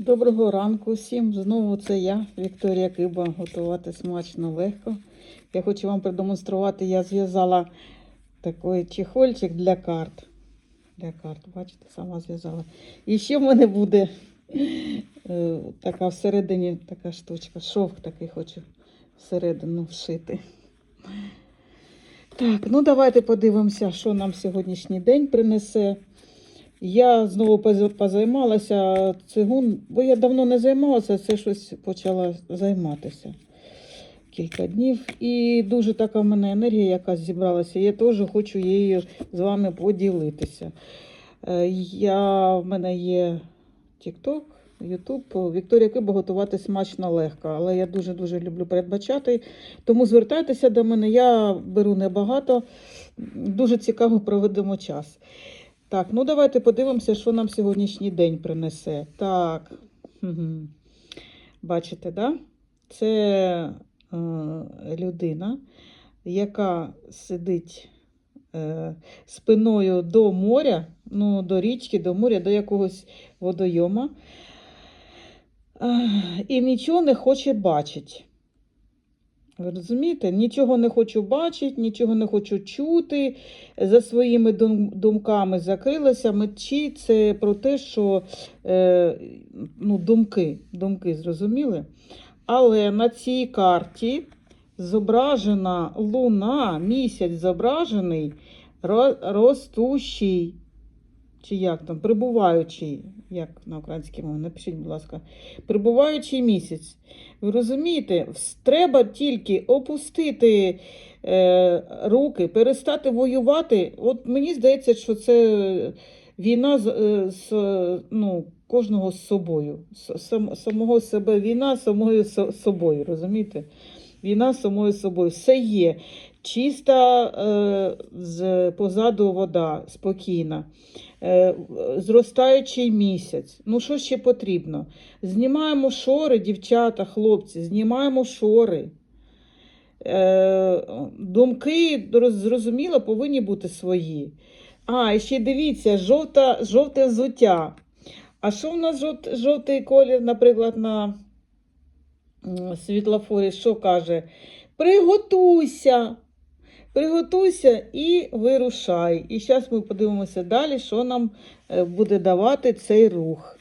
Доброго ранку всім. Знову це я, Вікторія Киба, готувати смачно легко. Я хочу вам продемонструвати, я зв'язала такий чехольчик для карт. Для карт, бачите, сама зв'язала. І ще в мене буде е, така всередині така штучка. Шовк такий хочу всередину вшити. Так, ну давайте подивимося, що нам сьогоднішній день принесе. Я знову позаймалася цигун, бо я давно не займалася, це щось почала займатися кілька днів. І дуже така в мене енергія якась зібралася. Я теж хочу її з вами поділитися. Е, Я, в мене є TikTok, YouTube, Вікторія Киба готувати смачно легко. Але я дуже-дуже люблю передбачати. Тому звертайтеся до мене, я беру небагато. Дуже цікаво проведемо час. Так, ну давайте подивимося, що нам сьогоднішній день принесе. Так. Бачите, да? Це е, людина, яка сидить е, спиною до моря, ну, до річки, до моря, до якогось водойома. Е, і нічого не хоче бачити. Ви розумієте? Нічого не хочу бачити, нічого не хочу чути. За своїми думками закрилася. Мечі це про те, що е, ну, думки, думки зрозуміли. Але на цій карті зображена луна, місяць зображений ростущий. Чи як там, прибуваючий, як на українській мові, напишіть, будь ласка, прибуваючий місяць. Ви розумієте, треба тільки опустити е, руки, перестати воювати. От мені здається, що це війна з, е, з ну, кожного з собою. Сам, самого себе війна самою собою, розумієте? Війна самою собою. Все є. Чиста е, з, позаду вода, спокійна. Е, зростаючий місяць. Ну, що ще потрібно? Знімаємо шори, дівчата, хлопці, знімаємо шори. Е, думки, зрозуміло, повинні бути свої. А, ще дивіться, жовта, жовте взуття. А що в нас жовт, жовтий колір, наприклад, на світлофорі, що каже? Приготуйся. Приготуйся і вирушай. І зараз ми подивимося далі, що нам е, буде давати цей рух.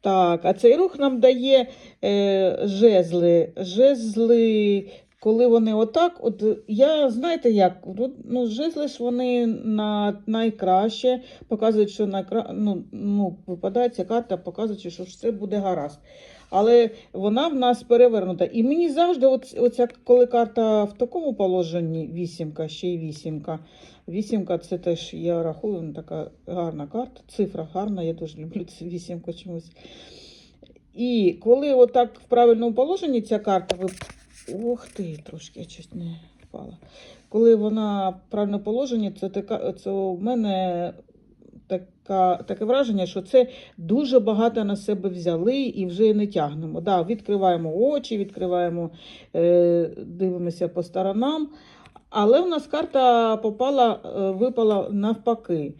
Так, а цей рух нам дає е, жезли. Жезли, коли вони отак, от я знаєте як, ну, жезли ж вони на найкраще показують, що найкра... ну, ну, випадає ця карта, показуючи, що все буде гаразд. Але вона в нас перевернута. І мені завжди, от, оця, коли карта в такому положенні, вісімка, ще й вісімка. Вісімка це теж, я рахую, така гарна карта, цифра гарна, я дуже люблю цю вісімку чомусь. І коли отак в правильному положенні ця карта. Ох ти, трошки я щось не впала. Коли вона в правильному положенні, це, така, це у мене така, таке враження, що це дуже багато на себе взяли і вже не тягнемо. Да, відкриваємо очі, відкриваємо, е, дивимося по сторонам. Але в нас карта попала, е, випала навпаки.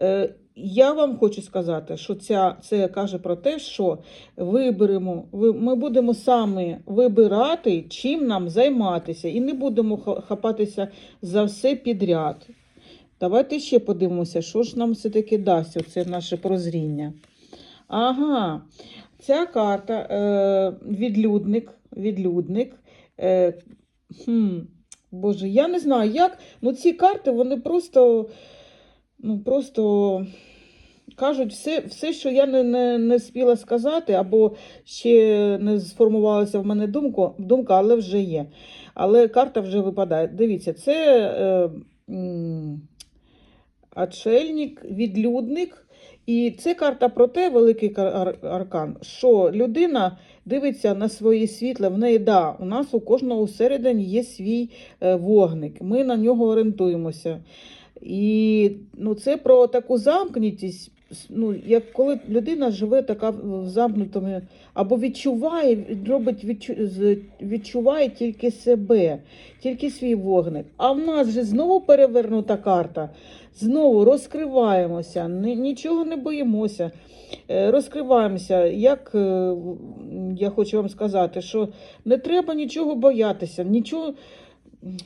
Е, Я вам хочу сказати, що ця, це каже про те, що виберемо, ми будемо саме вибирати, чим нам займатися, і не будемо хапатися за все підряд. Давайте ще подивимося, що ж нам все-таки дасть оце наше прозріння. Ага, ця карта е, відлюдник, відлюдник. Е, хм, Боже, я не знаю як. Ну ці карти, вони просто, ну, просто кажуть все, все що я не, не, не спіла сказати, або ще не сформувалася в мене думка, думка, але вже є. Але карта вже випадає. Дивіться, це е, м, отшельник, відлюдник. І це карта про те, великий ар- аркан, що людина дивиться на своє світле. В неї, да, у нас у кожного всередині є свій е, вогник. Ми на нього орієнтуємося. І ну, це про таку замкнутість, ну, як коли людина живе така в замкнутому, або відчуває, робить відчу, відчуває тільки себе, тільки свій вогник. А в нас же знову перевернута карта. Знову розкриваємося, ні- нічого не боїмося. Е, Розкриваємося. Як е, я хочу вам сказати, що не треба нічого боятися, нічого.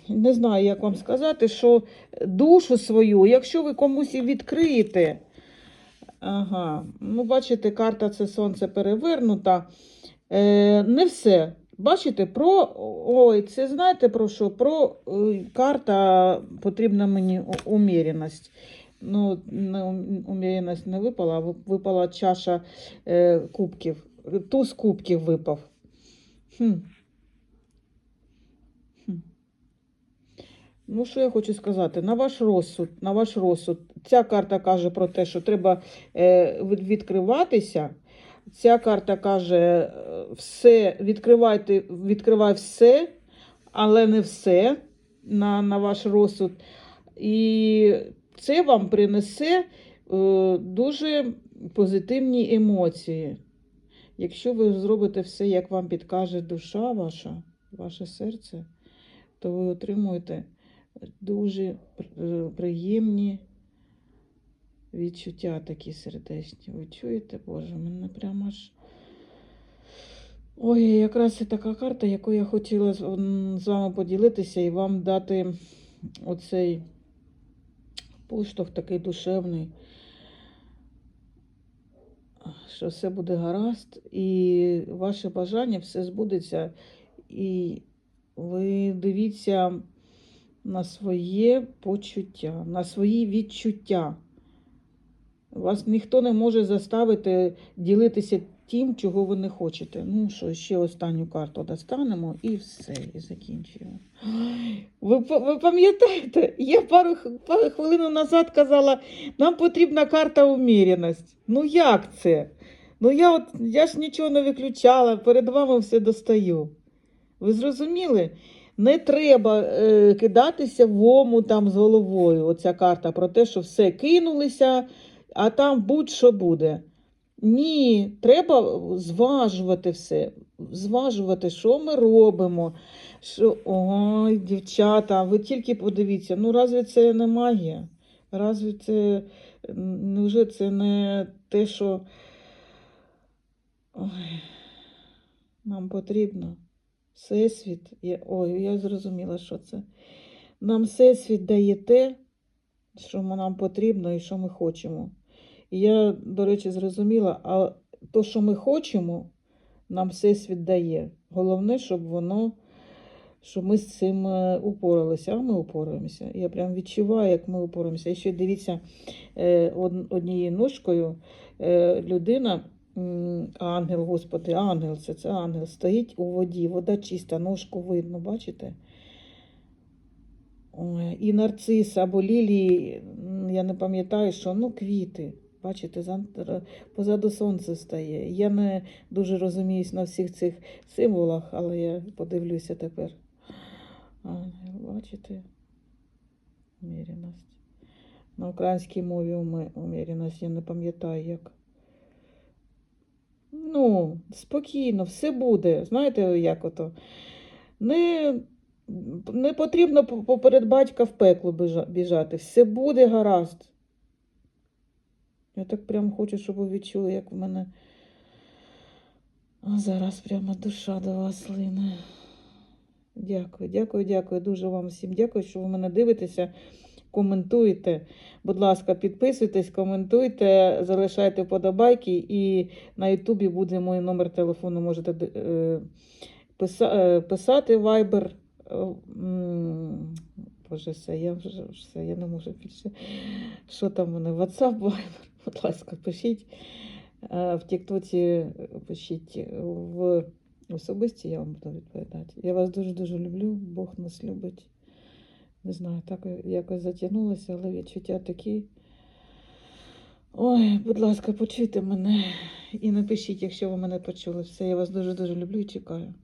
Не знаю, як вам сказати, що душу свою, якщо ви комусь відкриєте, ага, ну, бачите, карта це сонце перевернута. Е, не все. Бачите, про. Ой, це знаєте про що? Про е, карта потрібна мені уміреність. Ну, уміреність не випала, а випала чаша е, кубків. Туз кубків випав. Хм. Ну, що я хочу сказати? На ваш розсуд, на ваш розсуд. Ця карта каже про те, що треба е, відкриватися. Ця карта каже, е, все, відкривайте, відкривай все, але не все на, на ваш розсуд. І це вам принесе е, дуже позитивні емоції. Якщо ви зробите все, як вам підкаже душа ваша, ваше серце, то ви отримуєте дуже е, приємні відчуття такі сердечні. Ви чуєте, Боже, мене прямо аж. Ой, якраз це така карта, яку я хотіла з вами поділитися і вам дати оцей поштовх такий душевний, що все буде гаразд, і ваше бажання все збудеться. І ви дивіться на своє почуття, на свої відчуття. Вас ніхто не може заставити ділитися тим, чого ви не хочете. Ну що, ще останню карту достанемо і все, і закінчуємо. Ви, ви пам'ятаєте, я пару, пару хвилин назад казала, нам потрібна карта уміреність. Ну як це? Ну я от я ж нічого не виключала, перед вами все достаю. Ви зрозуміли? Не треба е, кидатися в ому там з головою. Оця карта про те, що все кинулися, а там будь-що буде. Ні, треба зважувати все, зважувати, що ми робимо. Що... Ой, дівчата, ви тільки подивіться, ну разві це не магія? Разві це м, невже це не те, що Ой, нам потрібно? Всесвіт, я, ой, я зрозуміла, що це. Нам Всесвіт дає те, що нам потрібно і що ми хочемо. І я, до речі, зрозуміла, а то, що ми хочемо, нам Всесвіт дає. Головне, щоб воно, щоб ми з цим е, упоралися, а ми упораємося. Я прям відчуваю, як ми упораємося. І ще дивіться, е, однією ножкою е, людина. Ангел, господи, ангел, це, це ангел, стоїть у воді, вода чиста, ножку видно, бачите? І нарцис або лілії, я не пам'ятаю, що, ну, квіти. Бачите, позаду сонце стає. Я не дуже розуміюсь на всіх цих символах, але я подивлюся тепер. Ангел, бачите? Уміреність. На українській мові уміреність, я не пам'ятаю як. Ну, спокійно, все буде. Знаєте, як ото? Не, не потрібно поперед батька в пекло біжати. Все буде гаразд. Я так прям хочу, щоб ви відчули, як в мене а зараз прямо душа до вас лине. Дякую, дякую, дякую. Дуже вам всім дякую, що ви мене дивитеся, коментуєте. Будь ласка, підписуйтесь, коментуйте, залишайте вподобайки. І на Ютубі буде мій номер телефону. Можете е, е, писати. Е, Боже, все, я вже все, я не можу більше. Що там у мене? WhatsApp, Viber. Будь ласка, пишіть. Е, В Тіктоці пишіть в особисті, я вам буду відповідати. Я вас дуже-дуже люблю, Бог нас любить. Не знаю, так якось затягнулося, але відчуття такі. Ой, будь ласка, почуйте мене і напишіть, якщо ви мене почули. Все, я вас дуже-дуже люблю і чекаю.